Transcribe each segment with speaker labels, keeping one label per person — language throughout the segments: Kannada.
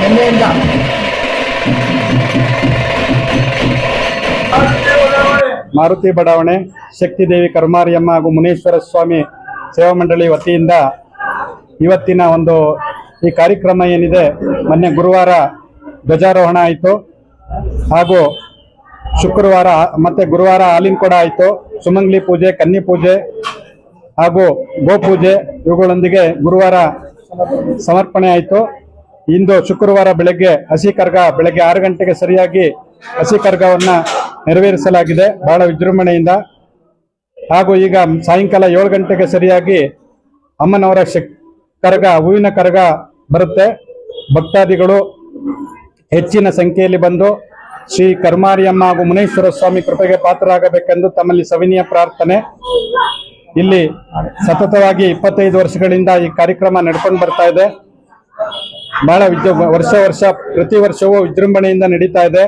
Speaker 1: ಹೆಮ್ಮೆಯಿಂದ ಮಾರುತಿ ಬಡಾವಣೆ ಶಕ್ತಿದೇವಿ ಕರ್ಮಾರಿಯಮ್ಮ ಹಾಗೂ ಮುನೇಶ್ವರ ಸ್ವಾಮಿ ಸೇವಾ ಮಂಡಳಿ ವತಿಯಿಂದ ಇವತ್ತಿನ ಒಂದು ಈ ಕಾರ್ಯಕ್ರಮ ಏನಿದೆ, ಮೊನ್ನೆ ಗುರುವಾರ ಧ್ವಜಾರೋಹಣ ಆಯಿತು. ಹಾಗೂ ಶುಕ್ರವಾರ, ಮತ್ತೆ ಗುರುವಾರ ಹಾಲಿನ ಕೂಡ ಆಯಿತು. ಸುಮಂಗ್ಲಿ ಪೂಜೆ, ಕನ್ನಿ ಪೂಜೆ ಹಾಗೂ ಗೋಪೂಜೆ ಇವುಗಳೊಂದಿಗೆ ಗುರುವಾರ ಸಮರ್ಪಣೆ ಆಯಿತು. ಇಂದು ಶುಕ್ರವಾರ ಬೆಳಗ್ಗೆ ಹಸಿ ಕರ್ಗ ಬೆಳಗ್ಗೆ ಆರು ಗಂಟೆಗೆ ಸರಿಯಾಗಿ ಹಸಿ ಕರ್ಗವನ್ನ ನೆರವೇರಿಸಲಾಗಿದೆ. ಬಹಳ ವಿಜೃಂಭಣೆಯಿಂದ. ಹಾಗೂ ಈಗ ಸಾಯಂಕಾಲ ಏಳು ಗಂಟೆಗೆ ಸರಿಯಾಗಿ ಅಮ್ಮನವರ ಶಕ್ ಕರಗ ಹೂವಿನ ಕರಗ ಬರುತ್ತೆ. ಭಕ್ತಾದಿಗಳು ಹೆಚ್ಚಿನ ಸಂಖ್ಯೆಯಲ್ಲಿ ಬಂದು ಶ್ರೀ ಕರ್ಮಾರಿಯಮ್ಮ ಹಾಗೂ ಮುನೇಶ್ವರ ಸ್ವಾಮಿ ಕೃಪೆಗೆ ಪಾತ್ರರಾಗಬೇಕೆಂದು ತಮ್ಮಲ್ಲಿ ಸವಿನೀಯ ಪ್ರಾರ್ಥನೆ. ಇಲ್ಲಿ ಸತತವಾಗಿ ಇಪ್ಪತ್ತೈದು ವರ್ಷಗಳಿಂದ ಈ ಕಾರ್ಯಕ್ರಮ ನಡ್ಕೊಂಡು ಬರ್ತಾ ಇದೆ. ಬಹಳ ವಿಜೃ ವರ್ಷ ವರ್ಷ ಪ್ರತಿ ವರ್ಷವೂ ವಿಜೃಂಭಣೆಯಿಂದ ನಡೀತಾ ಇದೆ.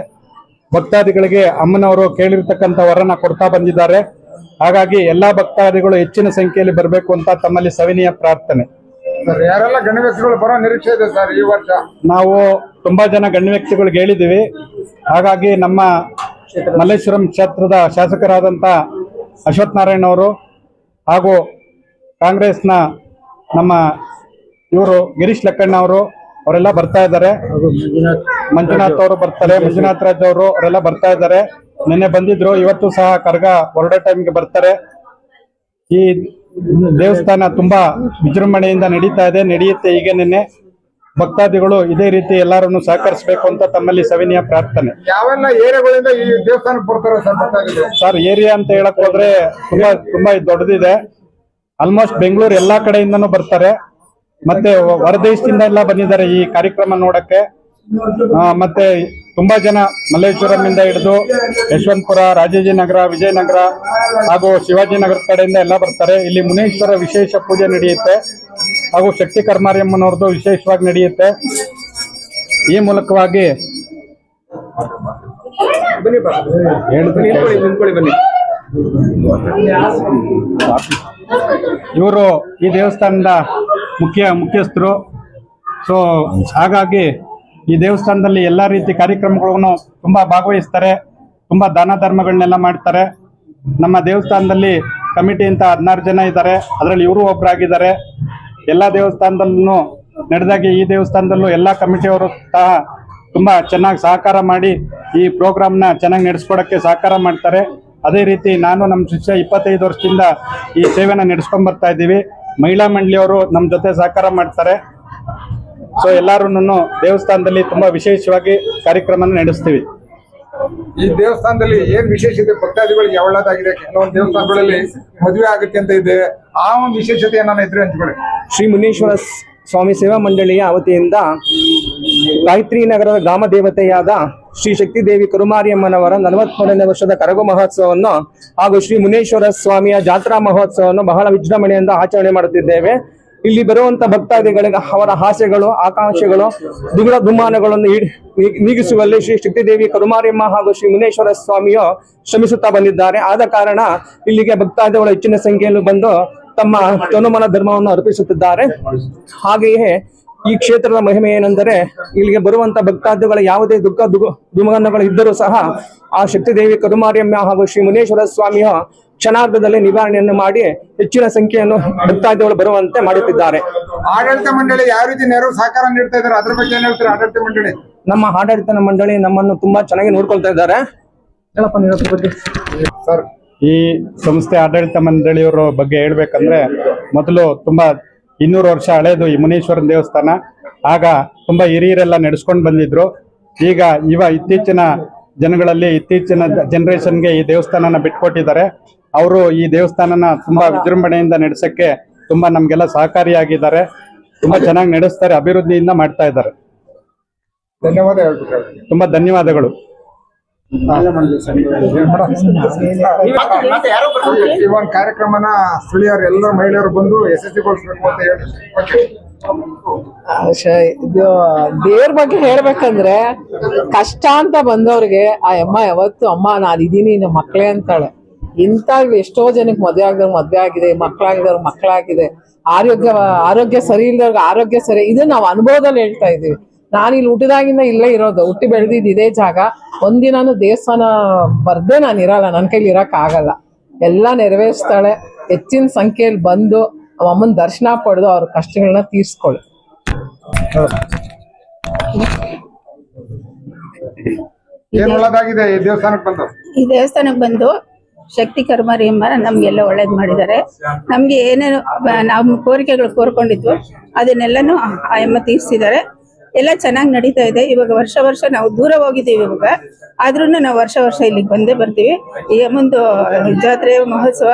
Speaker 1: ಭಕ್ತಾದಿಗಳಿಗೆ ಅಮ್ಮನವರು ಕೇಳಿರ್ತಕ್ಕಂಥ ವರನ ಕೊಡ್ತಾ ಬಂದಿದ್ದಾರೆ. ಹಾಗಾಗಿ ಎಲ್ಲಾ ಭಕ್ತಾದಿಗಳು ಹೆಚ್ಚಿನ ಸಂಖ್ಯೆಯಲ್ಲಿ ಬರಬೇಕು ಅಂತ ತಮ್ಮಲ್ಲಿ ಸವಿನೀಯ ಪ್ರಾರ್ಥನೆ.
Speaker 2: ಯಾರೆಲ್ಲ ಗಣ್ಯ ವ್ಯಕ್ತಿಗಳು ಬರೋ ನಿರೀಕ್ಷೆ ಇದೆ ಸರ್ ಈ ವರ್ಷ?
Speaker 1: ನಾವು ತುಂಬಾ ಜನ ಗಣ್ಯ ವ್ಯಕ್ತಿಗಳಿಗೆ ಹೇಳಿದ್ದೀವಿ. ಹಾಗಾಗಿ ನಮ್ಮ ಮಲ್ಲೇಶ್ವರಂ ಕ್ಷೇತ್ರದ ಶಾಸಕರಾದಂಥ ಅಶ್ವಥ್ ನಾರಾಯಣ ಅವರು ಹಾಗೂ ಕಾಂಗ್ರೆಸ್ನ ನಮ್ಮ ಇವರು ಗಿರೀಶ್ ಲಕ್ಕಣ್ಣ ಅವರು ಅವರೆಲ್ಲ ಬರ್ತಾ ಇದ್ದಾರೆ. ಮಂಜುನಾಥ್ ಅವರು ಬರ್ತಾರೆ. ಮಂಜುನಾಥ್ ರಾಜ್ ಅವರು ಅವರೆಲ್ಲ ಬರ್ತಾ ಇದ್ದಾರೆ. ನಿನ್ನೆ ಬಂದಿದ್ರು. ಇವತ್ತು ಸಹ ಕರ್ಗ ಹೊರಡೋ ಟೈಮ್ಗೆ ಬರ್ತಾರೆ. ಈ ದೇವಸ್ಥಾನ ತುಂಬಾ ವಿಜೃಂಭಣೆಯಿಂದ ನಡೀತಾ ಇದೆ. ನಡೆಯುತ್ತೆ ಈಗ ನಿನ್ನೆ. ಭಕ್ತಾದಿಗಳು ಇದೇ ರೀತಿ ಎಲ್ಲರನ್ನು ಸಹಕರಿಸಬೇಕು ಅಂತ ತಮ್ಮಲ್ಲಿ ಸವಿನಿಯ ಪ್ರಾರ್ಥನೆ.
Speaker 2: ಯಾವೆಲ್ಲ ಏರಿಯಾಗಳಿಂದ ಈ ದೇವಸ್ಥಾನಕ್ಕೆ ಬರ್ತಾರೆ ಸರ್ ಭಕ್ತಾದಿಗಳು
Speaker 1: ಸರ್ ಏರಿಯಾ ಅಂತ ಹೇಳಕ್ ಹೋದ್ರೆ ತುಂಬಾ ತುಂಬಾ ದೊಡ್ಡದಿದೆ. ಆಲ್ಮೋಸ್ಟ್ ಬೆಂಗಳೂರು ಎಲ್ಲಾ ಕಡೆಯಿಂದನೂ ಬರ್ತಾರೆ. ಮತ್ತೆ ಹೊರದೇಶದಿಂದ ಎಲ್ಲ ಬಂದಿದ್ದಾರೆ ಈ ಕಾರ್ಯಕ್ರಮ ನೋಡಕ್ಕೆ. ಮತ್ತೆ ತುಂಬಾ ಜನ ಮಲ್ಲೇಶ್ವರಂ ಇಂದ ಹಿಡಿದು ಯಶವಂತಪುರ, ರಾಜಾಜಿನಗರ, ವಿಜಯನಗರ ಹಾಗೂ ಶಿವಾಜಿನಗರ ಕಡೆಯಿಂದ ಎಲ್ಲ ಬರ್ತಾರೆ. ಇಲ್ಲಿ ಮುನೇಶ್ವರ ವಿಶೇಷ ಪೂಜೆ ನಡೆಯುತ್ತೆ ಹಾಗೂ ಶಕ್ತಿ ಕರ್ಮಾರ್ಯಮ್ಮನವ್ರದ್ದು ವಿಶೇಷವಾಗಿ ನಡೆಯುತ್ತೆ. ಈ ಮೂಲಕವಾಗಿ ಇವರು ಈ ದೇವಸ್ಥಾನದ ಮುಖ್ಯ ಮುಖ್ಯಸ್ಥರು. ಸೊ ಹಾಗಾಗಿ ಈ ದೇವಸ್ಥಾನದಲ್ಲಿ ಎಲ್ಲ ರೀತಿ ಕಾರ್ಯಕ್ರಮಗಳನ್ನು ತುಂಬ ಭಾಗವಹಿಸ್ತಾರೆ. ತುಂಬ ದಾನ ಧರ್ಮಗಳನ್ನೆಲ್ಲ ಮಾಡ್ತಾರೆ. ನಮ್ಮ ದೇವಸ್ಥಾನದಲ್ಲಿ ಕಮಿಟಿ ಅಂತ ಹದಿನಾರು ಜನ ಇದ್ದಾರೆ. ಅದರಲ್ಲಿ ಇವರು ಒಬ್ಬರಾಗಿದ್ದಾರೆ ಎಲ್ಲ ದೇವಸ್ಥಾನದಲ್ಲೂ ನಡೆದಾಗೆ ಈ ದೇವಸ್ಥಾನದಲ್ಲೂ ಎಲ್ಲ ಕಮಿಟಿಯವರು ಸಹ ತುಂಬ ಚೆನ್ನಾಗಿ ಸಹಕಾರ ಮಾಡಿ ಈ ಪ್ರೋಗ್ರಾಮ್ನ ಚೆನ್ನಾಗಿ ನಡೆಸ್ಕೊಡೋಕ್ಕೆ ಸಹಕಾರ ಮಾಡ್ತಾರೆ. ಅದೇ ರೀತಿ ನಾನು ನಮ್ಮ ಶಿಷ್ಯ ಇಪ್ಪತ್ತೈದು ವರ್ಷದಿಂದ ಈ ಸೇವೆನ ನಡೆಸ್ಕೊಂಡ್ಬರ್ತಾ ಇದ್ದೀವಿ. ಮಹಿಳಾ ಮಂಡಳಿಯವರು ನಮ್ಮ ಜೊತೆ ಸಹಕಾರ ಮಾಡ್ತಾರೆ. ಸೊ ಎಲ್ಲರೂ ದೇವಸ್ಥಾನದಲ್ಲಿ ತುಂಬಾ ವಿಶೇಷವಾಗಿ ಕಾರ್ಯಕ್ರಮ ನಡೆಸ್ತೀವಿ.
Speaker 2: ಈ ದೇವಸ್ಥಾನದಲ್ಲಿ ಏನ್ ವಿಶೇಷತೆ ಭಕ್ತಾದಿಗಳಿಗೆ ಯಾವಳದಾಗಿದೆ ಕೆಲವೊಂದು ದೇವಸ್ಥಾನಗಳಲ್ಲಿ ಮದುವೆ ಆಗುತ್ತೆ ಅಂತ ಇದೆ. ಆ ಒಂದು ವಿಶೇಷತೆ ನನ್ನ ಇದ್ರೆ ಹಂಚ್ಕೊಳ್ಳಿ
Speaker 3: ಶ್ರೀ ಮುನೀಶ್ವರ ಸ್ವಾಮಿ ಸೇವಾ ಮಂಡಳಿಯ ವತಿಯಿಂದ ಗಾಯತ್ರಿ ನಗರದ ಗ್ರಾಮ ದೇವತೆಯಾದ ಶ್ರೀ ಶಕ್ತಿ ದೇವಿ ಕರುಮಾರಿಯಮ್ಮನವರ ನಲವತ್ಮೂರನೇ ವರ್ಷದ ಕರಗು ಮಹೋತ್ಸವವನ್ನು ಹಾಗೂ ಶ್ರೀ ಮುನೇಶ್ವರ ಸ್ವಾಮಿಯ ಜಾತ್ರಾ ಮಹೋತ್ಸವವನ್ನು ಬಹಳ ವಿಜೃಂಭಣೆಯಿಂದ ಆಚರಣೆ ಮಾಡುತ್ತಿದ್ದೇವೆ. ಇಲ್ಲಿ ಬರುವಂತ ಭಕ್ತಾದಿಗಳಿಗೆ ಅವರ ಆಸೆಗಳು, ಆಕಾಂಕ್ಷೆಗಳು ದುಗುಡ ದುಮ್ಮಾನಗಳನ್ನು ನೀಗಿಸುವಲ್ಲಿ ಶ್ರೀ ಶಕ್ತಿ ದೇವಿ ಕರುಮಾರಿಯಮ್ಮ ಹಾಗೂ ಶ್ರೀ ಮುನೇಶ್ವರ ಸ್ವಾಮಿಯು ಶ್ರಮಿಸುತ್ತಾ ಬಂದಿದ್ದಾರೆ. ಆದ ಕಾರಣ ಇಲ್ಲಿಗೆ ಭಕ್ತಾದಿಗಳು ಹೆಚ್ಚಿನ ಸಂಖ್ಯೆಯಲ್ಲಿ ಬಂದು ತಮ್ಮ ತನುಮನ ಧರ್ಮವನ್ನು ಅರ್ಪಿಸುತ್ತಿದ್ದಾರೆ. ಹಾಗೆಯೇ ಈ ಕ್ಷೇತ್ರದ ಮಹಿಮೆ ಏನೆಂದರೆ ಇಲ್ಲಿಗೆ ಬರುವಂತ ಭಕ್ತಾದಿಗಳ ಯಾವುದೇ ದುಃಖ ದುಗು ದುಮಗನಗಳು ಇದ್ದರೂ ಸಹ ಆ ಶಕ್ತಿ ದೇವಿ ಕರುಮಾರಿಯಮ್ಮ ಹಾಗೂ ಶ್ರೀ ಮುನೇಶ್ವರ ಸ್ವಾಮಿಯ ಕ್ಷಣಾರ್ಧದಲ್ಲಿ ನಿವಾರಣೆಯನ್ನು ಮಾಡಿ ಹೆಚ್ಚಿನ ಸಂಖ್ಯೆಯನ್ನು ಭಕ್ತಾದಿಗಳು ಬರುವಂತೆ ಮಾಡುತ್ತಿದ್ದಾರೆ.
Speaker 2: ಆಡಳಿತ ಮಂಡಳಿ ಯಾವ ರೀತಿ ನೆರವು ಸಹಕಾರ ನೀಡ್ತಾ ಇದ್ದಾರೆ? ಅದ್ರ ಬಗ್ಗೆ ಏನ್ ಹೇಳ್ತೀರಾ ಆಡಳಿತ ಮಂಡಳಿ?
Speaker 3: ನಮ್ಮ ಆಡಳಿತ ಮಂಡಳಿ ನಮ್ಮನ್ನು ತುಂಬಾ ಚೆನ್ನಾಗಿ ನೋಡ್ಕೊಳ್ತಾ ಇದ್ದಾರೆ.
Speaker 2: ಸರ್
Speaker 1: ಈ ಸಂಸ್ಥೆ ಆಡಳಿತ ಮಂಡಳಿಯವರ ಬಗ್ಗೆ ಹೇಳ್ಬೇಕಂದ್ರೆ ಮೊದಲು ತುಂಬಾ ಇನ್ನೂರು ವರ್ಷ ಹಳೆಯದು ಈ ಮುನೀಶ್ವರನ ದೇವಸ್ಥಾನ. ಆಗ ತುಂಬಾ ಹಿರಿಯರೆಲ್ಲ ನಡೆಸ್ಕೊಂಡು ಬಂದಿದ್ರು. ಈಗ ಇವ ಇತ್ತೀಚಿನ ಜನಗಳಲ್ಲಿ ಇತ್ತೀಚಿನ ಜನರೇಷನ್ಗೆ ಈ ದೇವಸ್ಥಾನನ ಬಿಟ್ಕೊಟ್ಟಿದ್ದಾರೆ. ಅವರು ಈ ದೇವಸ್ಥಾನನ ತುಂಬಾ ವಿಜೃಂಭಣೆಯಿಂದ ನಡೆಸಕ್ಕೆ ತುಂಬಾ ನಮ್ಗೆಲ್ಲ ಸಹಕಾರಿಯಾಗಿದ್ದಾರೆ. ತುಂಬಾ ಚೆನ್ನಾಗಿ ನಡೆಸ್ತಾರೆ ಅಭಿವೃದ್ಧಿಯಿಂದ ಮಾಡ್ತಾ ಇದ್ದಾರೆ.
Speaker 2: ಧನ್ಯವಾದ
Speaker 1: ತುಂಬ ಧನ್ಯವಾದಗಳು.
Speaker 2: ಈ ಒಂದು ಕಾರ್ಯಕ್ರಮನ ಸ್ಥಳೀಯರು ಎಲ್ಲ ಮಹಿಳೆಯರು ಬಂದು ಯಶಸ್ವಿಗೊಳಿಸಬೇಕು ಅಂತ ಹೇಳಿ.
Speaker 4: ಇದು ದೇವ್ರ ಬಗ್ಗೆ ಹೇಳ್ಬೇಕಂದ್ರೆ ಕಷ್ಟ ಅಂತ ಬಂದವ್ರಿಗೆ, ಆ ಅಮ್ಮ ಯಾವತ್ತು ಅಮ್ಮ ನಾನು ಇದೀನಿ ನಮ್ಮ ಮಕ್ಳೇ ಅಂತಾಳೆ. ಇಂಥ ಎಷ್ಟೋ ಜನಕ್ಕೆ ಮದ್ವೆ ಆಗದವ್ರು ಮದ್ವೆ ಆಗಿದೆ ಮಕ್ಳಾಗಿದವ್ರು ಮಕ್ಳಾಗಿದೆ ಆರೋಗ್ಯ ಆರೋಗ್ಯ ಸರಿ ಇಲ್ದವ್ರಿಗೆ ಆರೋಗ್ಯ ಸರಿ ಇದು ನಾವು ಅನುಭವದಲ್ಲಿ ಹೇಳ್ತಾ ಇದೀವಿ ನಾನು ಇಲ್ಲಿ ಹುಟ್ಟಿದಾಗಿಂದ ಇಲ್ಲೇ ಇರೋದು. ಹುಟ್ಟಿ ಬೆಳೆದಿದ್ದು ಇದೇ ಜಾಗ. ಒಂದಿನಾನು ದೇವಸ್ಥಾನ ಬರ್ದೆ ನಾನು ಇರಲ್ಲ. ನನ್ನ ಕೈಲಿ ಇರಕ್ ಆಗಲ್ಲ. ಎಲ್ಲ ನೆರವೇರಿಸ್ತಾಳೆ. ಹೆಚ್ಚಿನ ಸಂಖ್ಯೆಯಲ್ಲಿ ಬಂದು ಅಮ್ಮನ ದರ್ಶನ ಪಡೆದು ಅವ್ರ ಕಷ್ಟಗಳನ್ನ ತೀರ್ಸ್ಕೊಳ್ಳಿ
Speaker 2: ಈ ದೇವಸ್ಥಾನಕ್ಕೆ ಬಂದು?
Speaker 5: ಶಕ್ತಿ ಕರ್ಮಾರಿ ಬಂದು ಶಕ್ತಿ ಕರ್ಮಾರಿಯಮ್ಮ ನಮ್ಗೆಲ್ಲ ಒಳ್ಳೇದ್ ಮಾಡಿದ್ದಾರೆ. ನಮ್ಗೆ ಏನೇನು ನಮ್ ನಾವು ಕೋರಿಕೆಗಳು ಕೋರ್ಕೊಂಡಿದ್ವು ಅದನ್ನೆಲ್ಲನೂ ಆ ಅಮ್ಮ ತೀರ್ಸಿದ್ದಾರೆ. ಎಲ್ಲ ಚೆನ್ನಾಗಿ ನಡೀತಾ ಇದೆ. ಇವಾಗ ವರ್ಷ ವರ್ಷ ನಾವು ದೂರ ಹೋಗಿದ್ದೀವಿ ಇವಾಗ. ಆದ್ರೂ ನಾವು ವರ್ಷ ವರ್ಷ ಇಲ್ಲಿಗೆ ಬಂದೇ ಬರ್ತೀವಿ. ಈಗ ಮುಂದೆ ಜಾತ್ರೆ, ಮಹೋತ್ಸವ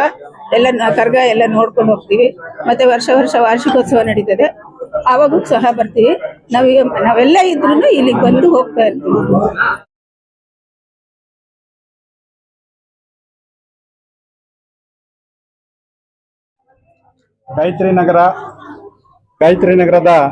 Speaker 5: ಎಲ್ಲ ಕರ್ಗ ಎಲ್ಲ ನೋಡ್ಕೊಂಡು ಹೋಗ್ತೀವಿ. ಮತ್ತೆ ವರ್ಷ ವರ್ಷ ವಾರ್ಷಿಕೋತ್ಸವ ನಡೀತದೆ. ಆವಾಗೂ ಸಹ ಬರ್ತೀವಿ. ನಾವೀಗ ನಾವೆಲ್ಲ ಇದ್ರೂ ಇಲ್ಲಿಗೆ ಬಂದು ಹೋಗ್ತಾ ಇರ್ತೀವಿ.
Speaker 1: ಗಾಯತ್ರಿ ನಗರ, ಗಾಯತ್ರಿ ನಗರದ